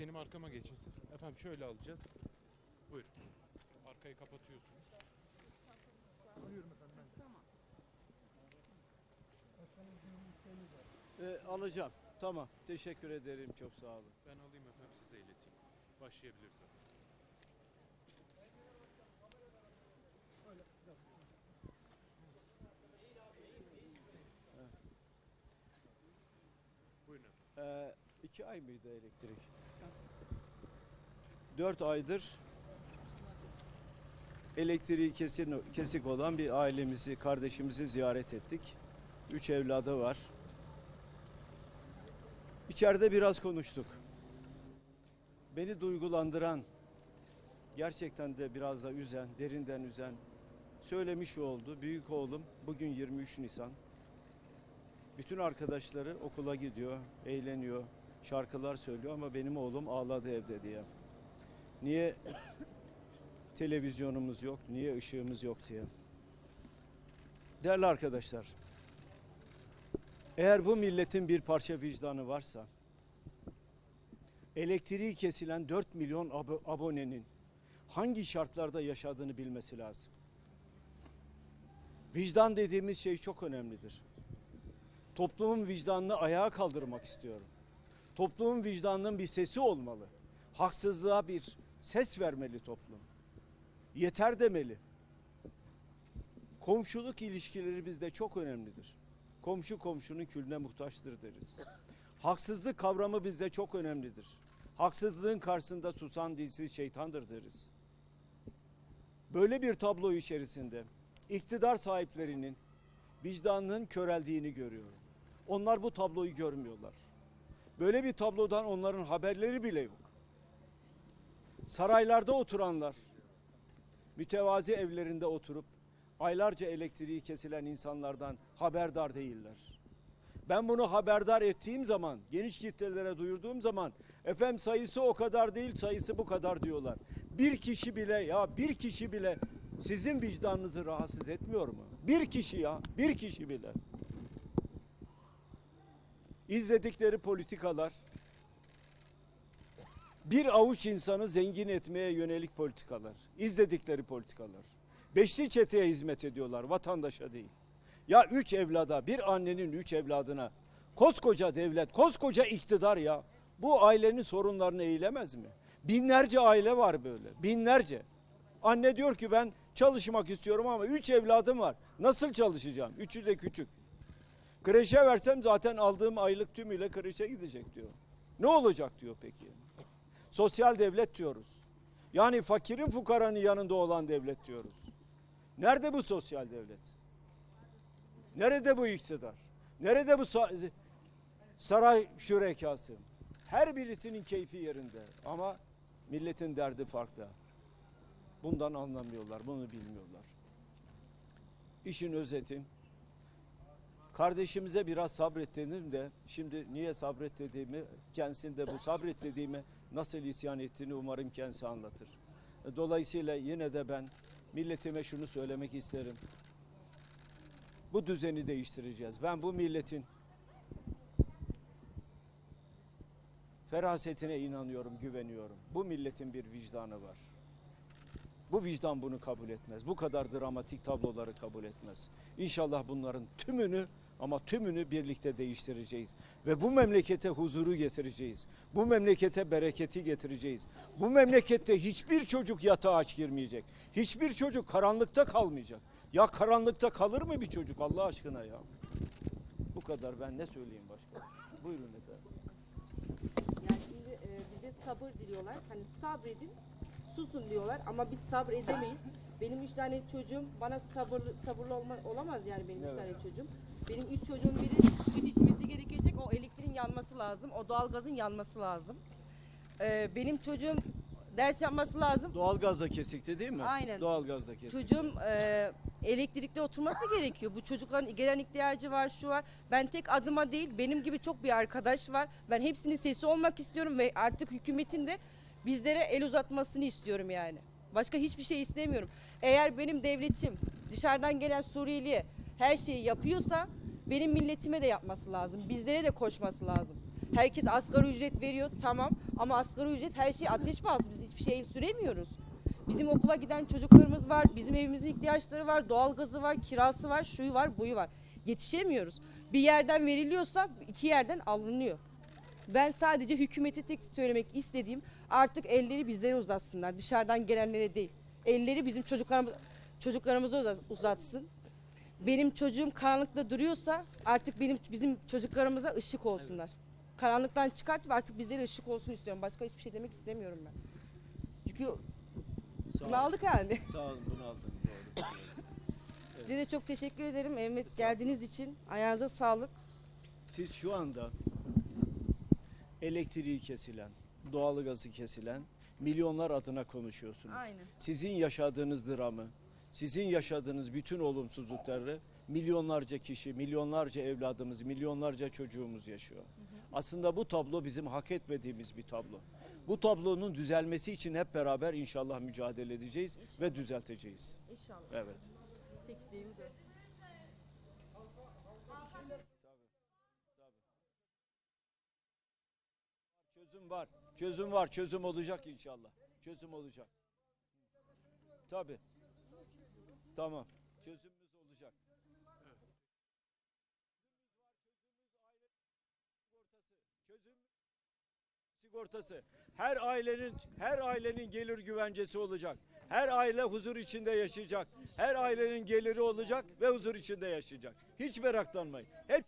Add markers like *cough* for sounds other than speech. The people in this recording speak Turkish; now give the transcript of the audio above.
benim arkama geçin siz. Efendim şöyle alacağız. Buyurun. Arkayı kapatıyorsunuz. Ee, alacağım. Tamam. Teşekkür ederim. Çok sağ olun. Ben alayım efendim size ileteyim. Başlayabiliriz efendim. Buyurun efendim. Ee, iki ay mıydı elektrik? Dört aydır elektriği kesin, kesik olan bir ailemizi, kardeşimizi ziyaret ettik. Üç evladı var. İçeride biraz konuştuk. Beni duygulandıran, gerçekten de biraz da üzen, derinden üzen söylemiş oldu. Büyük oğlum bugün 23 Nisan. Bütün arkadaşları okula gidiyor, eğleniyor, şarkılar söylüyor ama benim oğlum ağladı evde diye. Niye televizyonumuz yok, niye ışığımız yok diye. Değerli arkadaşlar, eğer bu milletin bir parça vicdanı varsa, elektriği kesilen 4 milyon abo- abonenin hangi şartlarda yaşadığını bilmesi lazım. Vicdan dediğimiz şey çok önemlidir. Toplumun vicdanını ayağa kaldırmak istiyorum. Toplumun vicdanının bir sesi olmalı. Haksızlığa bir ses vermeli toplum. Yeter demeli. Komşuluk ilişkileri bizde çok önemlidir. Komşu komşunun külüne muhtaçtır deriz. Haksızlık kavramı bizde çok önemlidir. Haksızlığın karşısında susan dilsiz şeytandır deriz. Böyle bir tablo içerisinde iktidar sahiplerinin vicdanının köreldiğini görüyorum. Onlar bu tabloyu görmüyorlar. Böyle bir tablodan onların haberleri bile yok. Saraylarda oturanlar, mütevazi evlerinde oturup aylarca elektriği kesilen insanlardan haberdar değiller. Ben bunu haberdar ettiğim zaman, geniş kitlelere duyurduğum zaman efendim sayısı o kadar değil, sayısı bu kadar diyorlar. Bir kişi bile ya bir kişi bile sizin vicdanınızı rahatsız etmiyor mu? Bir kişi ya, bir kişi bile. İzledikleri politikalar bir avuç insanı zengin etmeye yönelik politikalar. İzledikleri politikalar. Beşli çeteye hizmet ediyorlar, vatandaşa değil. Ya üç evlada, bir annenin üç evladına koskoca devlet, koskoca iktidar ya bu ailenin sorunlarını eğilemez mi? Binlerce aile var böyle, binlerce. Anne diyor ki ben çalışmak istiyorum ama üç evladım var. Nasıl çalışacağım? Üçü de küçük. Kreşe versem zaten aldığım aylık tümüyle kreşe gidecek diyor. Ne olacak diyor peki? Sosyal devlet diyoruz. Yani fakirin fukaranın yanında olan devlet diyoruz. Nerede bu sosyal devlet? Nerede bu iktidar? Nerede bu sa- saray şürekası? Her birisinin keyfi yerinde ama milletin derdi farklı. Bundan anlamıyorlar, bunu bilmiyorlar. İşin özeti, kardeşimize biraz sabret dedim de şimdi niye sabret dediğimi, kendisinde bu sabret dediğimi nasıl isyan ettiğini umarım kendisi anlatır. Dolayısıyla yine de ben milletime şunu söylemek isterim. Bu düzeni değiştireceğiz. Ben bu milletin ferasetine inanıyorum, güveniyorum. Bu milletin bir vicdanı var. Bu vicdan bunu kabul etmez. Bu kadar dramatik tabloları kabul etmez. İnşallah bunların tümünü ama tümünü birlikte değiştireceğiz. Ve bu memlekete huzuru getireceğiz. Bu memlekete bereketi getireceğiz. Bu memlekette hiçbir çocuk yatağa aç girmeyecek. Hiçbir çocuk karanlıkta kalmayacak. Ya karanlıkta kalır mı bir çocuk Allah aşkına ya? Bu kadar ben ne söyleyeyim başka? Buyurun efendim. Yani şimdi e, bize sabır diliyorlar. Hani sabredin, susun diyorlar ama biz sabredemeyiz. Benim üç tane çocuğum bana sabırlı sabırlı olma, olamaz yani benim üç Evet. tane çocuğum. Benim üç çocuğum biri süt içmesi gerekecek. O elektriğin yanması lazım. O doğalgazın yanması lazım. E, benim çocuğum ders yapması lazım. Doğalgazla kesikti değil mi? Aynen. Doğalgazla kesikti. Çocuğum e, elektrikte oturması gerekiyor. Bu çocukların gelen ihtiyacı var, şu var. Ben tek adıma değil, benim gibi çok bir arkadaş var. Ben hepsinin sesi olmak istiyorum ve artık hükümetin de bizlere el uzatmasını istiyorum yani. Başka hiçbir şey istemiyorum. Eğer benim devletim dışarıdan gelen Suriyeli'ye her şeyi yapıyorsa benim milletime de yapması lazım. Bizlere de koşması lazım. Herkes asgari ücret veriyor tamam Ama asgari ücret her şey ateş pahası. Biz hiçbir şey süremiyoruz. Bizim okula giden çocuklarımız var, bizim evimizin ihtiyaçları var, doğalgazı var, kirası var, şuyu var, buyu var. Yetişemiyoruz. Bir yerden veriliyorsa iki yerden alınıyor. Ben sadece hükümete tek söylemek istediğim artık elleri bizlere uzatsınlar. Dışarıdan gelenlere değil. Elleri bizim çocuklarımız çocuklarımıza uza- uzatsın. Benim çocuğum karanlıkta duruyorsa artık benim bizim çocuklarımıza ışık olsunlar. Karanlıktan çıkartıp artık bizlere ışık olsun istiyorum. Başka hiçbir şey demek istemiyorum ben. Çünkü Sağ bunu aldık yani. Sağ olun bunu aldım. Doğru. *laughs* Size de çok teşekkür ederim Mehmet geldiğiniz için. Ayağınıza sağlık. Siz şu anda elektriği kesilen, doğalgazı kesilen milyonlar adına konuşuyorsunuz. Aynen. Sizin yaşadığınız dramı, sizin yaşadığınız bütün olumsuzlukları milyonlarca kişi, milyonlarca evladımız, milyonlarca çocuğumuz yaşıyor. Aslında bu tablo bizim hak etmediğimiz bir tablo. Bu tablonun düzelmesi için hep beraber inşallah mücadele edeceğiz ve düzelteceğiz. İnşallah. Evet. Tek isteğimiz o. Çözüm var. Çözüm var. Çözüm olacak inşallah. Çözüm olacak. Tabii. Tamam. Çözümümüz olacak. Çözüm sigortası. Her ailenin her ailenin gelir güvencesi olacak. Her aile huzur içinde yaşayacak. Her ailenin geliri olacak ve huzur içinde yaşayacak. Hiç meraklanmayın. Hep